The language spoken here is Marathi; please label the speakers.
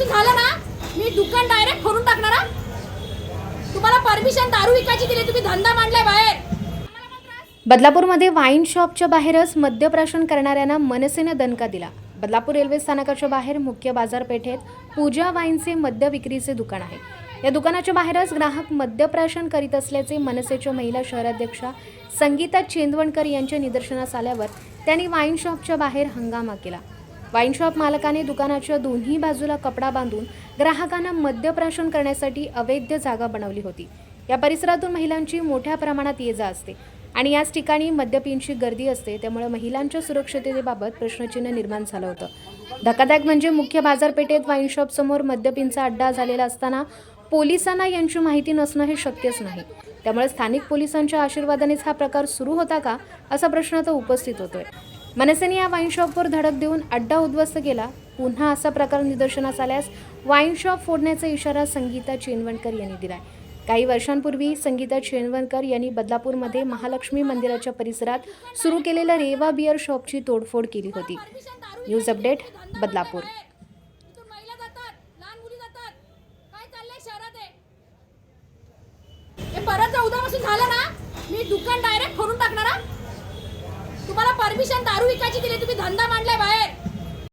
Speaker 1: असं झालं ना मी दुकान डायरेक्ट फोडून टाकणार तुम्हाला परमिशन दारू विकायची दिली तुम्ही धंदा मांडलाय बाहेर.
Speaker 2: बदलापूरमध्ये वाईन शॉपच्या बाहेरच मद्यप्राशन करणाऱ्यांना मनसेनं दणका दिला. बदलापूर रेल्वे स्थानकाच्या बाहेर मुख्य बाजारपेठेत पूजा वाईनचे मद्य विक्रीचे दुकान आहे. या दुकानाच्या बाहेरच ग्राहक मद्यप्राशन करीत असल्याचे मनसेच्या महिला शहराध्यक्षा संगीता चेंदवणकर यांच्या निदर्शनास आल्यावर त्यांनी वाईन शॉपच्या बाहेर हंगामा केला. वाईन शॉप मालकाने दुकानाच्या दोन्ही बाजूला कपडा बांधून ग्राहकांना मद्यप्राशन करण्यासाठी अवैध जागा बनवली होती. या परिसरातून महिलांची मोठ्या प्रमाणात ये जा असते आणि याच ठिकाणी मद्यपींची गर्दी असते त्यामुळे महिलांच्या सुरक्षिततेबाबत प्रश्नचिन्ह निर्माण झालं होतं. धकाधक म्हणजे मुख्य बाजारपेठेत वाईन शॉपसमोर मद्यपींचा अड्डा झालेला असताना पोलिसांना यांची माहिती नसणं हे शक्यच नाही. त्यामुळे स्थानिक पोलिसांच्या आशीर्वादानेच हा प्रकार सुरू होता का असा प्रश्न आता उपस्थित होतोय. मनसेने या वाईन शॉपवर धडक देऊन अड्डा उद्ध्वस्त केला. पुन्हा असा प्रकार निदर्शनास आल्यास वाईन शॉप फोडण्याचा इशारा संगीता चेनवणकर यांनी दिला काही वर्षांपूर्वी संगीता चेनवणकर यांनी बदलापूरमध्ये महालक्ष्मी मंदिराच्या परिसरात सुरू केलेल्या रेवा बिअर शॉपची तोडफोड केली होती. News update Badlapur.
Speaker 1: परत चौदा वर्ष झालं ना? मी दुकान डायरेक्ट करून टाकणार तुम्हाला परमिशन दारू विकायची दिली तुम्ही धंदा मांडलाय बाहेर.